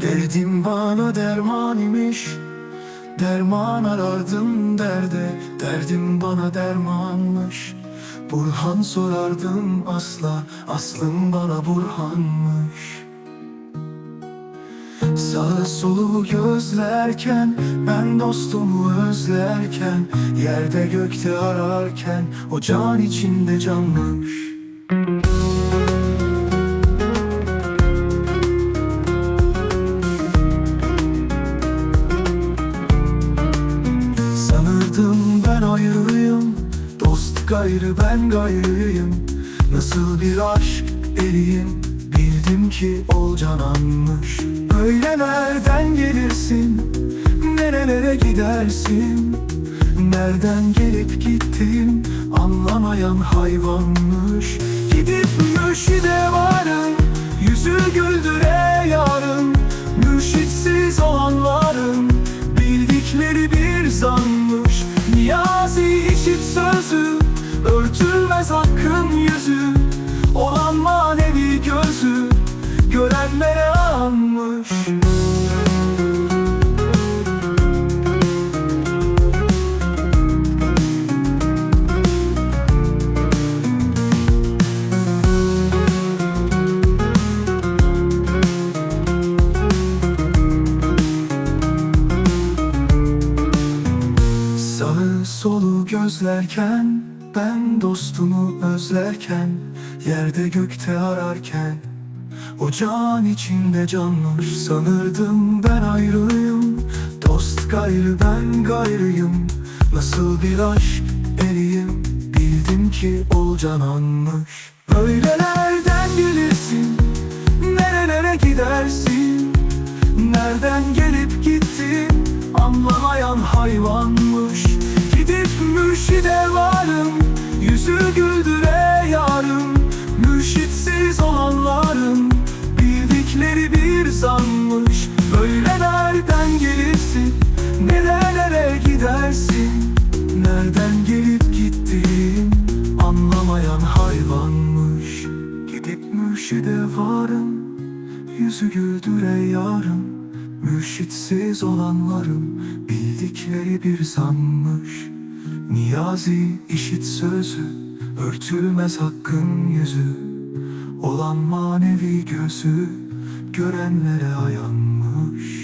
Derdim bana derman imiş Derman arardım derde. Derdim bana dermanmış Burhan sorardım asla. Aslım bana Burhanmış. Sağı solu gözlerken Ben dostumu özlerken Yerde gökte ararken O can içinde canmış ayrıyım Dost gayrı ben gayrıyım. Nasıl bir aşk eriyim? Bildim ki ol cananmış Böyle nereden gelirsin? Nerelere gidersin? Nereden gelip gittin? Anlamayan hayvanmış. Gidip mürşide varın Yüzü güldüre Sağı solu gözlerken Ben dostumu özlerken Yerde gökte ararken O can içinde canmış Sanırdım ben ayrıyım Dost gayrı ben gayrıyım. Nasıl bir aşk eriyim? Bildim ki ol cananmış Böylelerden gelirsin? Nerelere gidersin? Nereden gelip gittin? Anlamayan Gidip mürşide varım Yüzü güldüre yarım. Mürşitsiz olanların Bildikleri bir zanmış. Böyle nereden gelirsin Nerelere gidersin? Nereden gelip gittin Anlamayan hayvanmış. Gidip mürşide varım Yüzü güldüre yarım. Mürşitsiz olanların Bildikleri bir sanmış Niyazi işit sözü Örtülmez hakkın yüzü. Olan manevi gözü Görenlere ayanmış